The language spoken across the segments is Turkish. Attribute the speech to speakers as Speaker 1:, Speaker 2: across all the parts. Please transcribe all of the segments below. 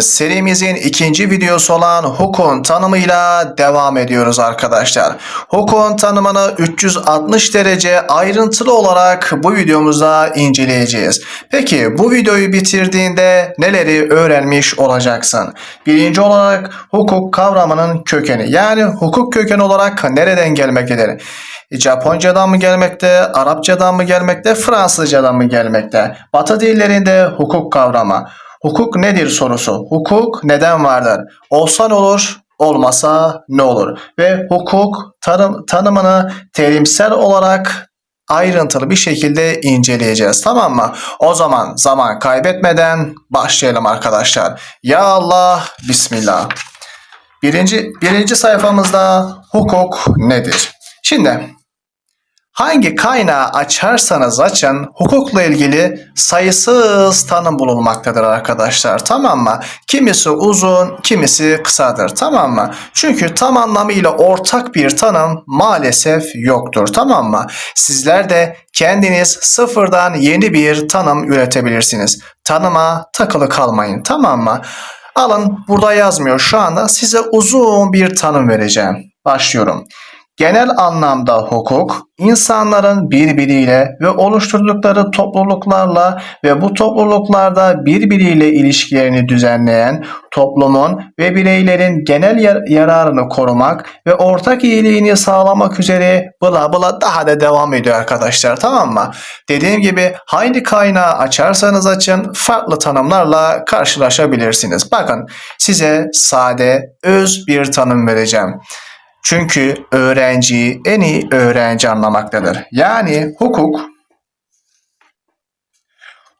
Speaker 1: Serimizin ikinci videosu olan hukukun tanımıyla devam ediyoruz arkadaşlar. Hukukun tanımını 360 derece ayrıntılı olarak bu videomuzda inceleyeceğiz. Peki bu videoyu bitirdiğinde neleri öğrenmiş olacaksın? Birinci olarak hukuk kavramının kökeni yani hukuk kökeni olarak nereden gelmektedir? Japoncadan mı gelmekte, Arapçadan mı gelmekte, Fransızcadan mı gelmekte? Batı dillerinde hukuk kavramı. Hukuk nedir sorusu. Hukuk neden vardır? Olsa ne olur, olmasa ne olur? Ve hukuk tarım, tanımını terimsel olarak ayrıntılı bir şekilde inceleyeceğiz. Tamam mı? O zaman zaman kaybetmeden başlayalım arkadaşlar. Ya Allah, Bismillah. Birinci, birinci sayfamızda hukuk nedir? Şimdi Hangi kaynağı açarsanız açın hukukla ilgili sayısız tanım bulunmaktadır arkadaşlar tamam mı? Kimisi uzun kimisi kısadır tamam mı? Çünkü tam anlamıyla ortak bir tanım maalesef yoktur tamam mı? Sizler de kendiniz sıfırdan yeni bir tanım üretebilirsiniz. Tanıma takılı kalmayın tamam mı? Alın burada yazmıyor şu anda size uzun bir tanım vereceğim. Başlıyorum. Genel anlamda hukuk, insanların birbiriyle ve oluşturdukları topluluklarla ve bu topluluklarda birbiriyle ilişkilerini düzenleyen toplumun ve bireylerin genel yar- yararını korumak ve ortak iyiliğini sağlamak üzere bla bla daha da devam ediyor arkadaşlar tamam mı? Dediğim gibi hangi kaynağı açarsanız açın farklı tanımlarla karşılaşabilirsiniz. Bakın size sade, öz bir tanım vereceğim. Çünkü öğrenciyi en iyi öğrenci anlamaktadır. Yani hukuk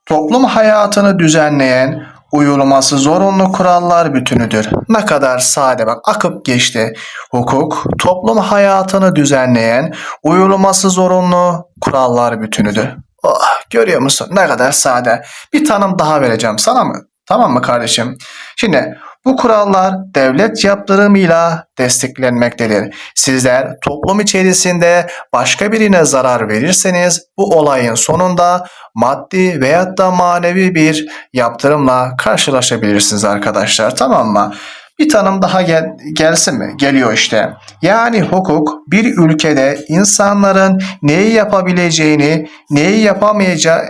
Speaker 1: toplum hayatını düzenleyen uyulması zorunlu kurallar bütünüdür. Ne kadar sade bak akıp geçti. Hukuk toplum hayatını düzenleyen uyulması zorunlu kurallar bütünüdür. Oh, görüyor musun ne kadar sade. Bir tanım daha vereceğim sana mı? Tamam mı kardeşim? Şimdi bu kurallar devlet yaptırımıyla desteklenmektedir. Sizler toplum içerisinde başka birine zarar verirseniz bu olayın sonunda maddi veyahut da manevi bir yaptırımla karşılaşabilirsiniz arkadaşlar. Tamam mı? Bir tanım daha gel gelsin mi? Geliyor işte. Yani hukuk bir ülkede insanların neyi yapabileceğini, neyi yapamayacağı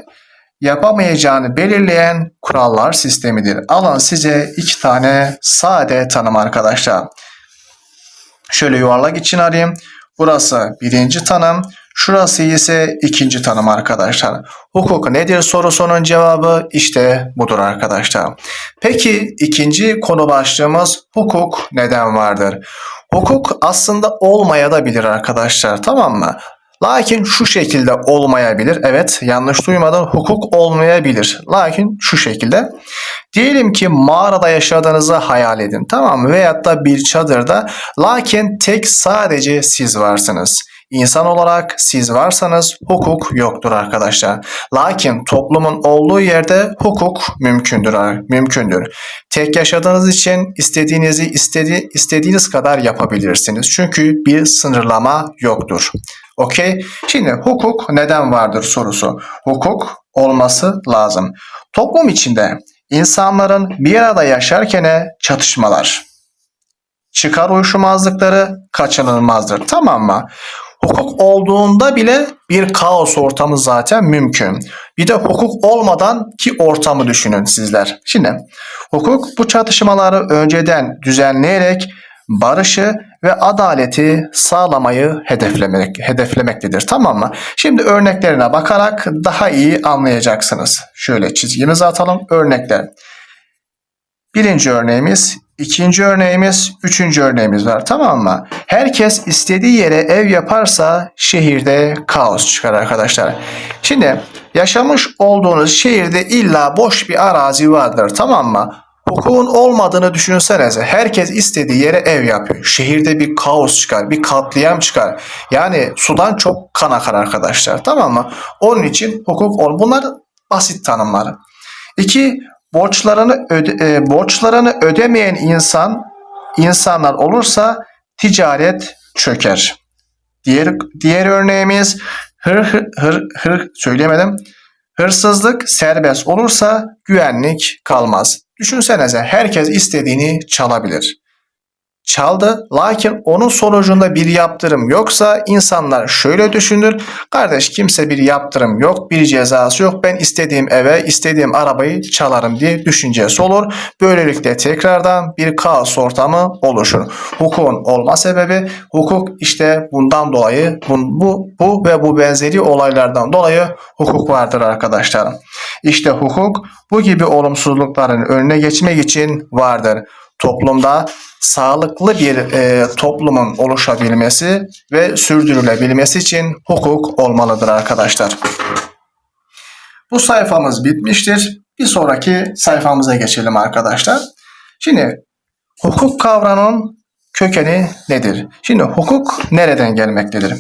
Speaker 1: yapamayacağını belirleyen kurallar sistemidir. Alın size iki tane sade tanım arkadaşlar. Şöyle yuvarlak için arayayım. Burası birinci tanım. Şurası ise ikinci tanım arkadaşlar. Hukuk nedir sorusunun cevabı işte budur arkadaşlar. Peki ikinci konu başlığımız hukuk neden vardır? Hukuk aslında olmaya da bilir arkadaşlar tamam mı? Lakin şu şekilde olmayabilir. Evet yanlış duymadan hukuk olmayabilir. Lakin şu şekilde. Diyelim ki mağarada yaşadığınızı hayal edin tamam mı? Veyahut da bir çadırda. Lakin tek sadece siz varsınız. İnsan olarak siz varsanız hukuk yoktur arkadaşlar. Lakin toplumun olduğu yerde hukuk mümkündür. Mümkündür. Tek yaşadığınız için istediğinizi istedi, istediğiniz kadar yapabilirsiniz. Çünkü bir sınırlama yoktur. Okey. Şimdi hukuk neden vardır sorusu. Hukuk olması lazım. Toplum içinde insanların bir arada yaşarken çatışmalar, çıkar uyuşmazlıkları kaçınılmazdır. Tamam mı? Hukuk olduğunda bile bir kaos ortamı zaten mümkün. Bir de hukuk olmadan ki ortamı düşünün sizler. Şimdi hukuk bu çatışmaları önceden düzenleyerek barışı ve adaleti sağlamayı hedeflemek, hedeflemektedir. Tamam mı? Şimdi örneklerine bakarak daha iyi anlayacaksınız. Şöyle çizgimizi atalım. Örnekler. Birinci örneğimiz, ikinci örneğimiz, üçüncü örneğimiz var. Tamam mı? Herkes istediği yere ev yaparsa şehirde kaos çıkar arkadaşlar. Şimdi yaşamış olduğunuz şehirde illa boş bir arazi vardır. Tamam mı? Hukukun olmadığını düşünsenize. Herkes istediği yere ev yapıyor. Şehirde bir kaos çıkar, bir katliam çıkar. Yani sudan çok kan akar arkadaşlar. Tamam mı? Onun için hukuk ol. Bunlar basit tanımları. İki, borçlarını öde, e, borçlarını ödemeyen insan insanlar olursa ticaret çöker. Diğer diğer örneğimiz hır hır hır, hır söyleyemedim. Hırsızlık serbest olursa güvenlik kalmaz. Düşünsenize herkes istediğini çalabilir. Çaldı lakin onun sonucunda bir yaptırım yoksa insanlar şöyle düşünür. Kardeş kimse bir yaptırım yok, bir cezası yok. Ben istediğim eve, istediğim arabayı çalarım diye düşüncesi olur. Böylelikle tekrardan bir kaos ortamı oluşur. Hukukun olma sebebi hukuk işte bundan dolayı bu, bu, bu ve bu benzeri olaylardan dolayı hukuk vardır arkadaşlar. İşte hukuk bu gibi olumsuzlukların önüne geçmek için vardır. Toplumda sağlıklı bir e, toplumun oluşabilmesi ve sürdürülebilmesi için hukuk olmalıdır arkadaşlar. Bu sayfamız bitmiştir. Bir sonraki sayfamıza geçelim arkadaşlar. Şimdi hukuk kavramının kökeni nedir? Şimdi hukuk nereden gelmektedir?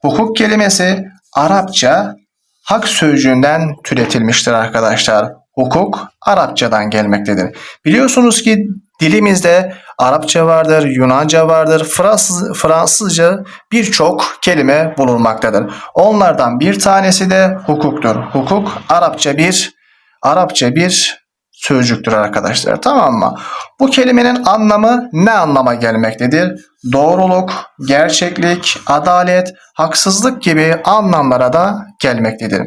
Speaker 1: Hukuk kelimesi Arapça hak sözcüğünden türetilmiştir arkadaşlar. Hukuk Arapçadan gelmektedir. Biliyorsunuz ki dilimizde Arapça vardır, Yunanca vardır, Fransız, Fransızca birçok kelime bulunmaktadır. Onlardan bir tanesi de hukuktur. Hukuk Arapça bir Arapça bir sözcüktür arkadaşlar. Tamam mı? Bu kelimenin anlamı ne anlama gelmektedir? Doğruluk, gerçeklik, adalet, haksızlık gibi anlamlara da gelmektedir.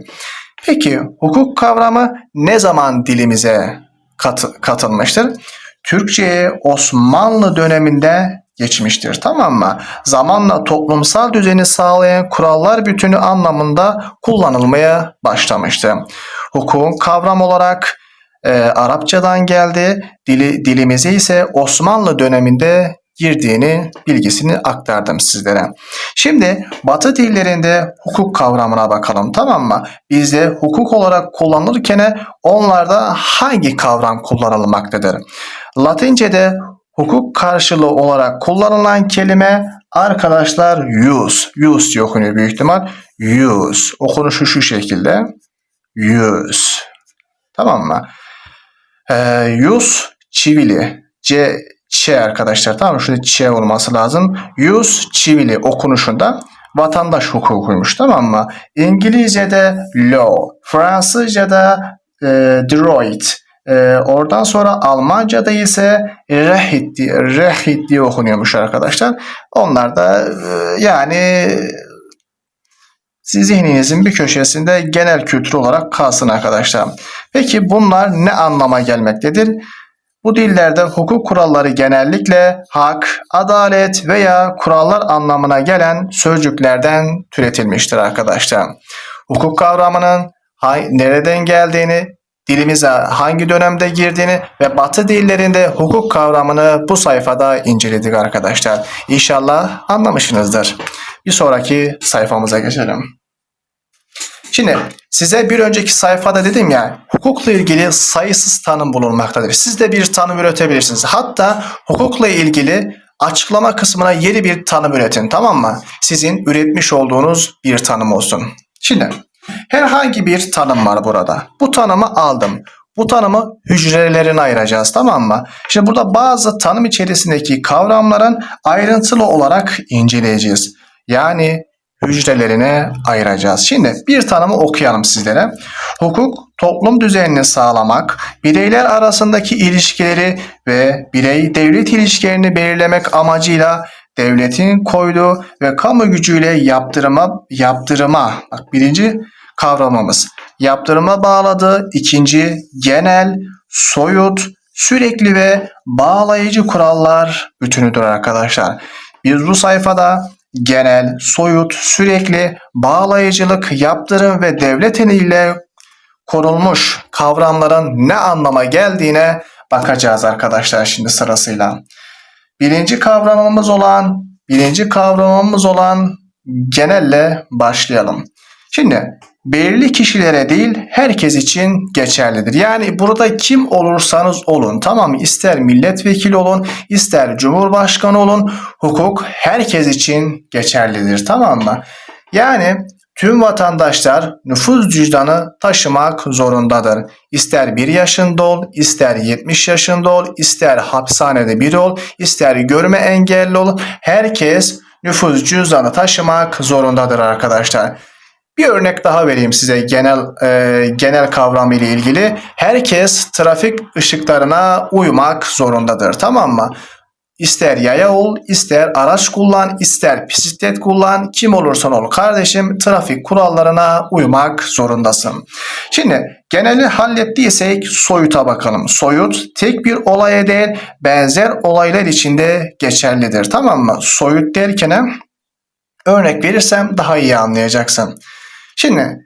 Speaker 1: Peki hukuk kavramı ne zaman dilimize kat, katılmıştır? Türkçe'ye Osmanlı döneminde geçmiştir. Tamam mı? Zamanla toplumsal düzeni sağlayan kurallar bütünü anlamında kullanılmaya başlamıştı. Hukukun kavram olarak e, Arapçadan geldi. Dili, dilimize ise Osmanlı döneminde girdiğini bilgisini aktardım sizlere. Şimdi Batı dillerinde hukuk kavramına bakalım tamam mı? Bizde hukuk olarak kullanılırken onlarda hangi kavram kullanılmaktadır? Latince'de hukuk karşılığı olarak kullanılan kelime arkadaşlar use. Use diye okunuyor büyük ihtimal. Use. Okunuşu şu şekilde. Use. Tamam mı? Ee, use çivili. C Ç arkadaşlar tamam mı? Şurada Ç olması lazım. Use çivili okunuşunda vatandaş hukukuymuş tamam mı? İngilizce'de law, Fransızca'da e, droit, e, oradan sonra Almanca'da ise rehit diye, rehit diye okunuyormuş arkadaşlar. Onlar da e, yani zihninizin bir köşesinde genel kültür olarak kalsın arkadaşlar. Peki bunlar ne anlama gelmektedir? Bu dillerde hukuk kuralları genellikle hak, adalet veya kurallar anlamına gelen sözcüklerden türetilmiştir arkadaşlar. Hukuk kavramının nereden geldiğini, dilimize hangi dönemde girdiğini ve batı dillerinde hukuk kavramını bu sayfada inceledik arkadaşlar. İnşallah anlamışsınızdır. Bir sonraki sayfamıza geçelim. Şimdi size bir önceki sayfada dedim ya hukukla ilgili sayısız tanım bulunmaktadır. Siz de bir tanım üretebilirsiniz. Hatta hukukla ilgili açıklama kısmına yeni bir tanım üretin tamam mı? Sizin üretmiş olduğunuz bir tanım olsun. Şimdi herhangi bir tanım var burada. Bu tanımı aldım. Bu tanımı hücrelerine ayıracağız tamam mı? Şimdi burada bazı tanım içerisindeki kavramların ayrıntılı olarak inceleyeceğiz. Yani hücrelerine ayıracağız. Şimdi bir tanımı okuyalım sizlere. Hukuk, toplum düzenini sağlamak, bireyler arasındaki ilişkileri ve birey-devlet ilişkilerini belirlemek amacıyla devletin koyduğu ve kamu gücüyle yaptırıma, yaptırıma, bak birinci kavramımız, yaptırıma bağladığı ikinci genel, soyut, sürekli ve bağlayıcı kurallar bütünüdür arkadaşlar. Biz bu sayfada genel, soyut, sürekli, bağlayıcılık, yaptırım ve devlet eliyle korunmuş kavramların ne anlama geldiğine bakacağız arkadaşlar şimdi sırasıyla. Birinci kavramımız olan, birinci kavramımız olan genelle başlayalım. Şimdi belirli kişilere değil herkes için geçerlidir. Yani burada kim olursanız olun tamam mı? İster milletvekili olun, ister cumhurbaşkanı olun hukuk herkes için geçerlidir tamam mı? Yani tüm vatandaşlar nüfus cüzdanı taşımak zorundadır. İster 1 yaşında ol, ister 70 yaşında ol, ister hapishanede biri ol, ister görme engelli ol. Herkes nüfus cüzdanı taşımak zorundadır arkadaşlar. Bir örnek daha vereyim size genel e, genel kavram ile ilgili. Herkes trafik ışıklarına uymak zorundadır. Tamam mı? İster yaya ol, ister araç kullan, ister bisiklet kullan, kim olursan ol kardeşim trafik kurallarına uymak zorundasın. Şimdi geneli hallettiysek soyuta bakalım. Soyut tek bir olaya değil benzer olaylar içinde geçerlidir. Tamam mı? Soyut derken örnek verirsem daha iyi anlayacaksın. Şimdi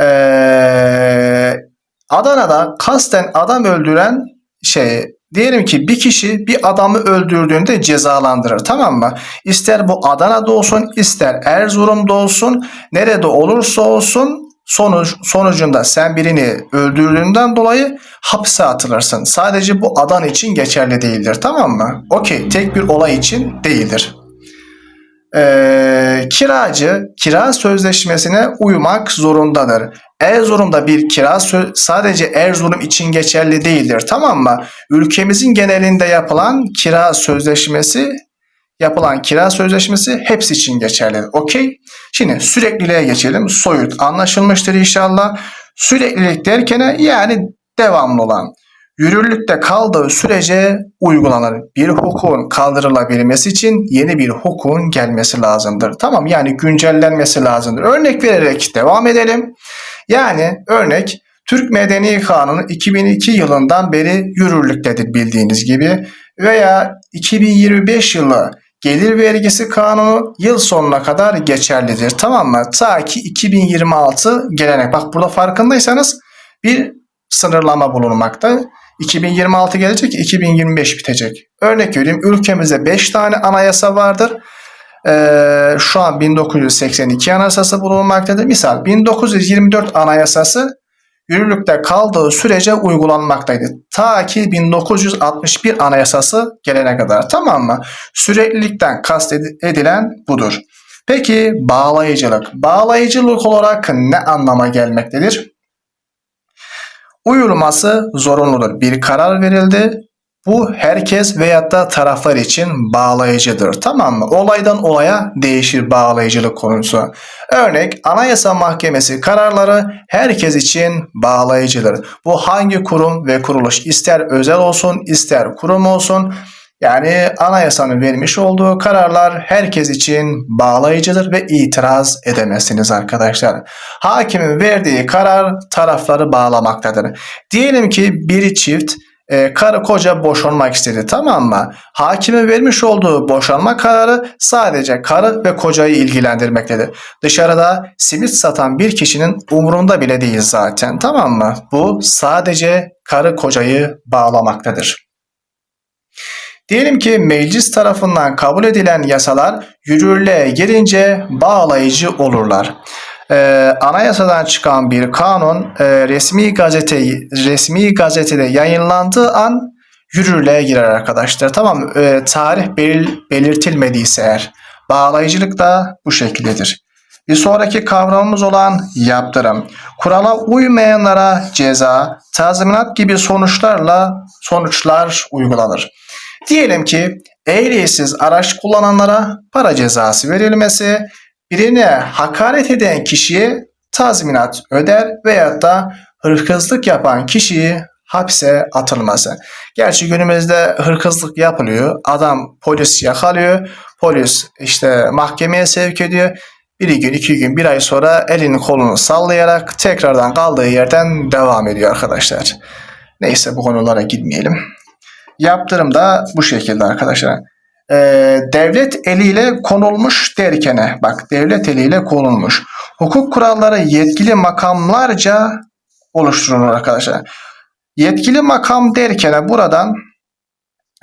Speaker 1: eee, Adana'da kasten adam öldüren şey diyelim ki bir kişi bir adamı öldürdüğünde cezalandırır tamam mı? İster bu Adana'da olsun ister Erzurum'da olsun nerede olursa olsun sonuç, sonucunda sen birini öldürdüğünden dolayı hapse atılırsın. Sadece bu Adana için geçerli değildir tamam mı? Okey tek bir olay için değildir. Ee, kiracı kira sözleşmesine uymak zorundadır. Erzurum'da bir kira sadece Erzurum için geçerli değildir. Tamam mı? Ülkemizin genelinde yapılan kira sözleşmesi yapılan kira sözleşmesi hepsi için geçerlidir. Okey? Şimdi sürekliliğe geçelim. Soyut anlaşılmıştır inşallah. Süreklilik derken yani devamlı olan yürürlükte kaldığı sürece uygulanır. Bir hukukun kaldırılabilmesi için yeni bir hukukun gelmesi lazımdır. Tamam yani güncellenmesi lazımdır. Örnek vererek devam edelim. Yani örnek Türk Medeni Kanunu 2002 yılından beri yürürlüktedir bildiğiniz gibi veya 2025 yılı gelir vergisi kanunu yıl sonuna kadar geçerlidir. Tamam mı? Ta ki 2026 gelene. Bak burada farkındaysanız bir sınırlama bulunmakta. 2026 gelecek, 2025 bitecek. Örnek vereyim, ülkemizde 5 tane anayasa vardır. Ee, şu an 1982 anayasası bulunmaktadır. Misal 1924 anayasası yürürlükte kaldığı sürece uygulanmaktaydı. Ta ki 1961 anayasası gelene kadar. Tamam mı? Süreklilikten kastedilen budur. Peki bağlayıcılık. Bağlayıcılık olarak ne anlama gelmektedir? Uyulması zorunludur. Bir karar verildi. Bu herkes veyahut da taraflar için bağlayıcıdır. Tamam mı? Olaydan olaya değişir bağlayıcılık konusu. Örnek Anayasa Mahkemesi kararları herkes için bağlayıcıdır. Bu hangi kurum ve kuruluş ister özel olsun ister kurum olsun yani anayasanın vermiş olduğu kararlar herkes için bağlayıcıdır ve itiraz edemezsiniz arkadaşlar. Hakimin verdiği karar tarafları bağlamaktadır. Diyelim ki biri çift e, karı koca boşanmak istedi tamam mı? Hakimin vermiş olduğu boşanma kararı sadece karı ve kocayı ilgilendirmektedir. Dışarıda simit satan bir kişinin umurunda bile değil zaten tamam mı? Bu sadece karı kocayı bağlamaktadır. Diyelim ki meclis tarafından kabul edilen yasalar yürürlüğe girince bağlayıcı olurlar. Ee, anayasadan çıkan bir kanun e, resmi gazete resmi gazetede yayınlandığı an yürürlüğe girer arkadaşlar. Tamam? Ee, tarih belir- belirtilmediyse eğer. Bağlayıcılık da bu şekildedir. Bir sonraki kavramımız olan yaptırım. Kurala uymayanlara ceza, tazminat gibi sonuçlarla sonuçlar uygulanır. Diyelim ki ehliyetsiz araç kullananlara para cezası verilmesi, birine hakaret eden kişiye tazminat öder veyahut da hırkızlık yapan kişiyi hapse atılması. Gerçi günümüzde hırkızlık yapılıyor. Adam polis yakalıyor. Polis işte mahkemeye sevk ediyor. Bir gün, iki gün, bir ay sonra elini kolunu sallayarak tekrardan kaldığı yerden devam ediyor arkadaşlar. Neyse bu konulara gitmeyelim. Yaptırım da bu şekilde arkadaşlar. Ee, devlet eliyle konulmuş derkene bak devlet eliyle konulmuş. Hukuk kuralları yetkili makamlarca oluşturulur arkadaşlar. Yetkili makam derkene buradan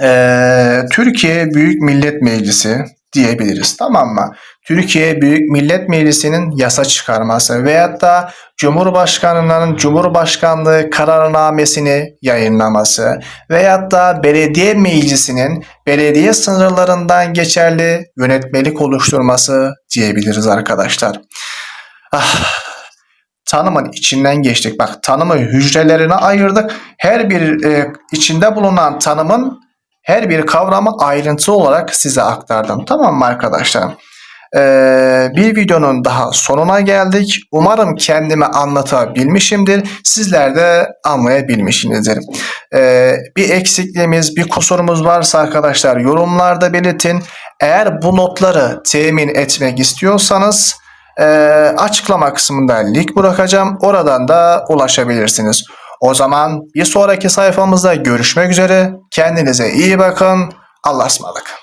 Speaker 1: ee, Türkiye Büyük Millet Meclisi diyebiliriz tamam mı? Türkiye Büyük Millet Meclisi'nin yasa çıkarması veyahut da Cumhurbaşkanının Cumhurbaşkanlığı kararnamesini yayınlaması veyahut da belediye meclisinin belediye sınırlarından geçerli yönetmelik oluşturması diyebiliriz arkadaşlar. Ah, tanımın içinden geçtik. Bak tanımı hücrelerine ayırdık. Her bir e, içinde bulunan tanımın her bir kavramı ayrıntı olarak size aktardım. Tamam mı arkadaşlar? Ee, bir videonun daha sonuna geldik. Umarım kendimi anlatabilmişimdir. Sizler de anlayabilmişsinizdir. Ee, bir eksikliğimiz, bir kusurumuz varsa arkadaşlar yorumlarda belirtin. Eğer bu notları temin etmek istiyorsanız e, açıklama kısmında link bırakacağım. Oradan da ulaşabilirsiniz. O zaman bir sonraki sayfamızda görüşmek üzere. Kendinize iyi bakın. Allah'a ısmarladık.